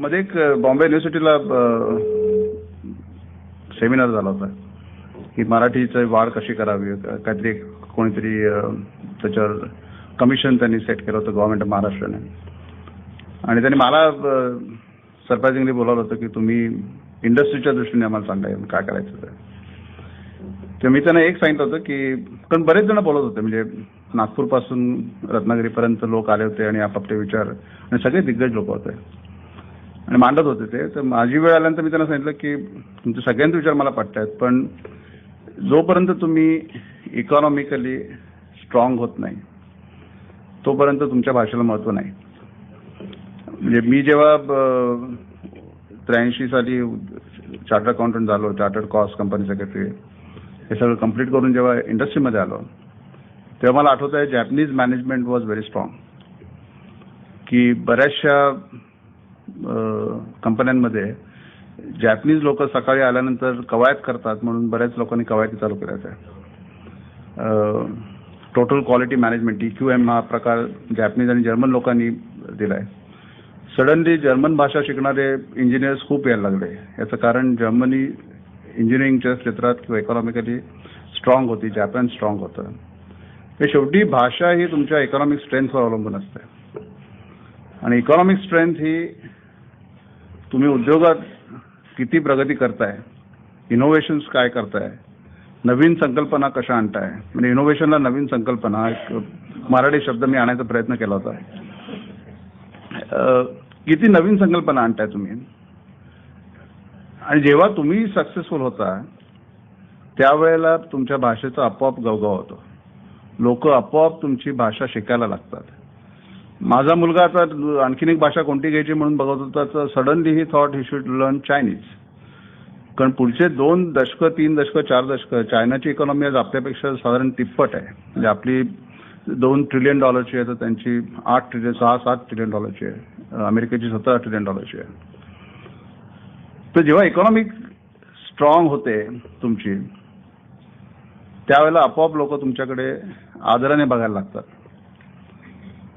मध्ये एक बॉम्बे युनिव्हर्सिटीला सेमिनार झाला होता. की मराठीची वाढ कशी करावी? काहीतरी कोणीतरी त्याच्यावर कमिशन त्यांनी सेट केलं होतं गव्हर्नमेंट ऑफ महाराष्ट्राने. आणि त्यांनी मला सरप्रायझिंगली बोलावलं होतं की तुम्ही इंडस्ट्रीच्या दृष्टीने आम्हाला सांगा काय करायचं ते. तर मी त्यांना एक सांगितलं होतं की कारण बरेच जण बोलत होते म्हणजे नागपूरपासून रत्नागिरीपर्यंत लोक आले होते आणि आपापले विचार आणि सगळे दिग्गज लोक होते. आणि मांडत होते ते. तर माझी वेळ आल्यानंतर मी त्यांना सांगितलं की तुमचे सगळ्यांचे विचार मला पटतायत पण जोपर्यंत तुम्ही इकॉनॉमिकली स्ट्रॉंग होत नाही तोपर्यंत तुमच्या भाषेला महत्त्व नाही. म्हणजे मी जेव्हा त्र्याऐंशी साली चार्टर्ड अकाउंटंट झालो चार्टर्ड कॉस्ट कंपनी सेक्रेटरी हे सगळं कंप्लीट करून जेव्हा इंडस्ट्रीमध्ये आलो तेव्हा मला आठवत आहे Japanese management was very strong की बऱ्याचशा कंपन्यांमध्ये जॅपनीज लोक सकाळी आल्यानंतर कवायत करतात म्हणून बऱ्याच लोकांनी कवायती चालू करायचं आहे total quality management T Q M हा प्रकार जॅपनीज आणि जर्मन लोकांनी दिलाय. सडनली जर्मन भाषा शिकणारे इंजिनियर्स खूप यायला लागले. याचं कारण जर्मनी इंजिनिअरिंगच्या क्षेत्रात किंवा इकॉनॉमिकली स्ट्रॉंग होती जॅपन स्ट्रॉंग होतं. हे शेवटी भाषा ही तुमच्या इकॉनॉमिक स्ट्रेंथवर अवलंबून असते. आणि इकॉनॉमिक स्ट्रेंथ ही तुम्ही उद्योगात किती प्रगती करताय इनोव्हेशन्स काय करताय नवीन संकल्पना कशा आणताय? म्हणजे इनोव्हेशनला नवीन संकल्पना एक मराठी शब्द मी आणायचा प्रयत्न केला होता. किती नवीन संकल्पना आणताय तुम्ही? आणि जेव्हा तुम्ही सक्सेसफुल होता त्यावेळेला तुमच्या भाषेचा आपोआप गवगाव होतो. लोक आपोआप तुमची भाषा शिकायला लागतात. माझा मुलगा आता आणखीन एक भाषा कोणती घ्यायची म्हणून बघत होता तर suddenly he thought he should learn Chinese कारण पुढचे दोन दशकं तीन दशकं चार दशकं चायनाची इकॉनॉमी आज आपल्यापेक्षा साधारण तिप्पट आहे. म्हणजे आपली दोन ट्रिलियन डॉलरची आहे तर त्यांची आठ ट्रिलियन सहा सात ट्रिलियन डॉलरची आहे. अमेरिकेची सतरा ट्रिलियन डॉलरची आहे. तर जेव्हा इकॉनॉमिक स्ट्रॉंग होते तुमची त्यावेळेला आपोआप लोक तुमच्याकडे आदराने बघायला लागतात.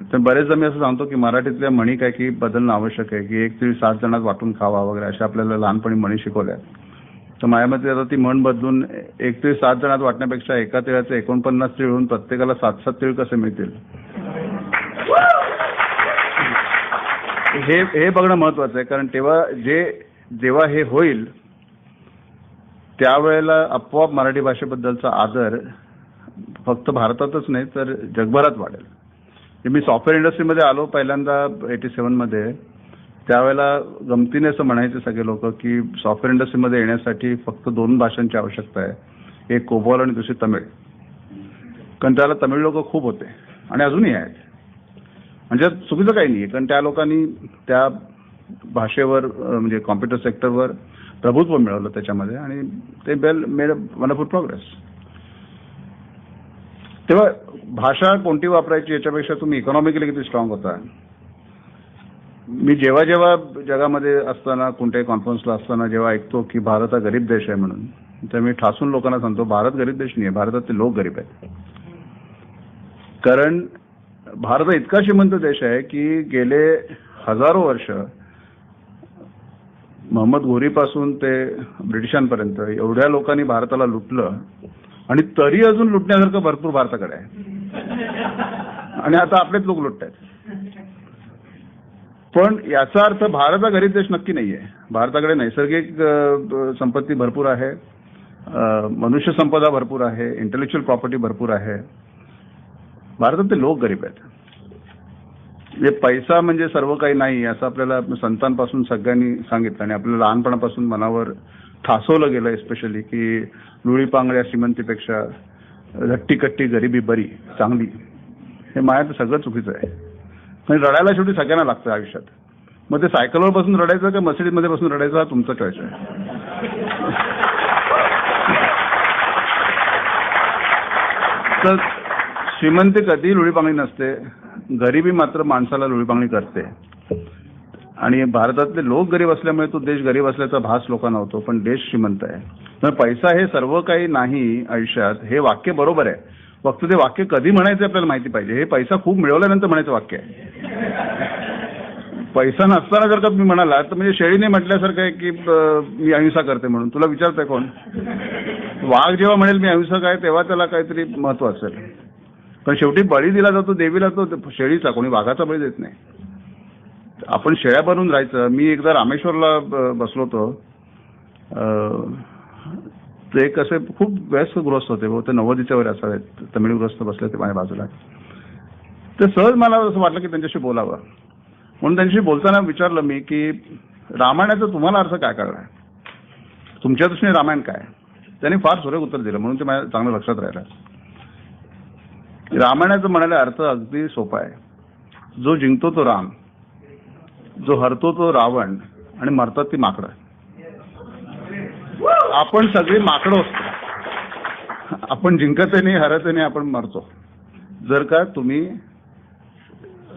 तर बरेचदा मी असं सांगतो की मराठीतल्या म्हणी काय की बदलणं आवश्यक आहे की एक तरी सात जणात वाटून खावा वगैरे अशा आपल्याला लहानपणी म्हणी शिकवल्या तर माझ्या मते आता ती म्हण बदलून एक तरी सात जणात वाटण्यापेक्षा एका तिळाचे एकोणपन्नास तीळ होऊन प्रत्येकाला सात सात तीळ कसे मिळतील? हे हे बघणं महत्वाचं आहे कारण तेव्हा जे जेव्हा हे होईल त्यावेळेला आपोआप मराठी भाषेबद्दलचा आदर फक्त भारतातच नाही तर जगभरात वाढेल. मी सॉफ्टवेअर इंडस्ट्रीमध्ये आलो पहिल्यांदा एटी सेवनमध्ये त्यावेळेला गमतीने असं म्हणायचे सगळे लोक की सॉफ्टवेअर इंडस्ट्रीमध्ये येण्यासाठी फक्त दोन भाषांची आवश्यकता आहे. एक कोबॉल आणि दुसरी तमिळ. कारण त्याला तमिळ लोक खूप होते आणि अजूनही आहेत. म्हणजे चुकीचं काही नाही कारण त्या लोकांनी त्या भाषेवर म्हणजे कॉम्प्युटर सेक्टरवर प्रभुत्व मिळवलं त्याच्यामध्ये आणि ते बेल मेड वंडरफुल प्रोग्रेस तेव्हा भाषा कोणती वापरायची याच्यापेक्षा तुम्ही इकॉनॉमिकली किती स्ट्रॉंग होता? मी जेव्हा जेव्हा जगामध्ये असताना कोणत्याही कॉन्फरन्सला असताना जेव्हा ऐकतो की भारत हा गरीब देश आहे म्हणून तर मी ठासून लोकांना सांगतो भारत गरीब देश नाही आहे भारतातले लोक गरीब आहेत. कारण भारत हा इतका श्रीमंत देश आहे की गेले हजारो वर्ष मोहम्मद घोरीपासून ते ब्रिटिशांपर्यंत एवढ्या लोकांनी भारताला लुटलं आणि तरी अजून लुटण्यासारखं भरपूर भारताकडे आहे. आणि आता आपलेच लोक लुटत आहेत. पण याचा अर्थ भारत हा गरीब देश नक्की नाहीये. भारताकडे नैसर्गिक संपत्ती भरपूर आहे. मनुष्य संपदा भरपूर आहे. इंटेलेक्च्युअल प्रॉपर्टी भरपूर आहे. भारतातले लोक गरीब आहेत. म्हणजे पैसा म्हणजे सर्व काही नाही असं आपल्याला संतांपासून सगळ्यांनी सांगितलं आणि आपल्याला लहानपणापासून मनावर ठासवलं गेलं स्पेशली की लुळी पांगड्या श्रीमंतीपेक्षा धट्टी कट्टी गरिबी बरी चांगली. हे मायात सगळं चुकीचं आहे. म्हणजे रडायला शेवटी सगळ्यांना लागतं आयुष्यात. मग ते सायकलवर बसून रडायचं का मर्सिडीजमध्ये बसून रडायचं हा तुमचा चॉईस आहे. तर श्रीमंती कधी लुळीपांगणी नसते. गरिबी मात्र माणसाला लुळीपांगणी करते. आणि भारतातले लोक गरीब असल्यामुळे तो देश गरीब असल्याचा भास लोकांना होतो पण देश श्रीमंत आहे. तर पैसा हे सर्व काही नाही आयुष्यात हे वाक्य बरोबर आहे. फक्त ते वाक्य कधी म्हणायचं आपल्याला माहिती पाहिजे. हे पैसा खूप मिळवल्यानंतर म्हणायचं वाक्य आहे. पैसा नसताना जर का तुम्ही म्हणाला तर म्हणजे शेळीने म्हटल्यासारखं आहे की मी अहिंसा करते म्हणून. तुला विचारतंय कोण? वाघ जेव्हा म्हणेल मी अहिंसक आहे तेव्हा त्याला काहीतरी महत्त्व असेल. पण शेवटी बळी दिला जातो देवीला तो शेळीचा कोणी वाघाचा बळी देत नाही. आपण शेळ्या बनून राहायचं. मी एकदा रामेश्वरला ब- बसलो होतो. अं, ते एक असे खूप व्यस्त गृहस्थ होते. बहुतेक नव्वदीच्या वर असावेत तमिळ गृहस्थ बसले होते माझ्या बाजूला. ते सहज मला असं वाटलं की त्यांच्याशी बोलावं. म्हणून त्यांच्याशी बोलताना विचारलं मी की रामायणाचा तुम्हाला अर्थ काय कळला तुमच्या दृष्टीने रामायण काय? त्यांनी फार सुरेख उत्तर दिलं. म्हणून ते माझ्या चांगलं लक्षात राहिलं. रामायणाचं म्हणायला अर्थ अगदी सोपा आहे. जो जिंकतो तो राम. जो हरतो तो रावण आणि मरतात ती माकडं. आपण सगळी माकडं असतो. आपण जिंकत नाही हरत नाही आपण मरतो. जर का तुम्ही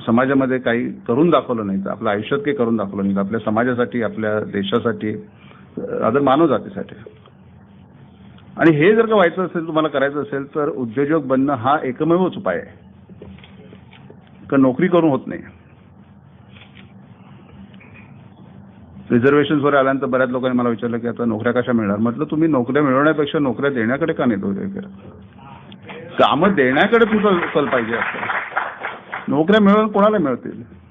समाजामध्ये काही करून दाखवलं नाही तर आपल्या आयुष्यात काही करून दाखवलं नाही तर आपल्या समाजासाठी आपल्या देशासाठी अदर मानव जातीसाठी. आणि हे जर का व्हायचं असेल तुम्हाला करायचं असेल तर उद्योजक बनणं हा एकमेवच उपाय आहे. का नोकरी करून होत नाही. रिझर्वेशन्सवर आल्यानंतर बऱ्याच लोकांनी मला विचारलं की आता नोकऱ्या कशा मिळणार? म्हटलं तुम्ही नोकऱ्या मिळवण्यापेक्षा नोकऱ्या देण्याकडे का नाही कामं देण्याकडे तुझं कल पाहिजे असतं? नोकऱ्या मिळवून कोणाला मिळतील?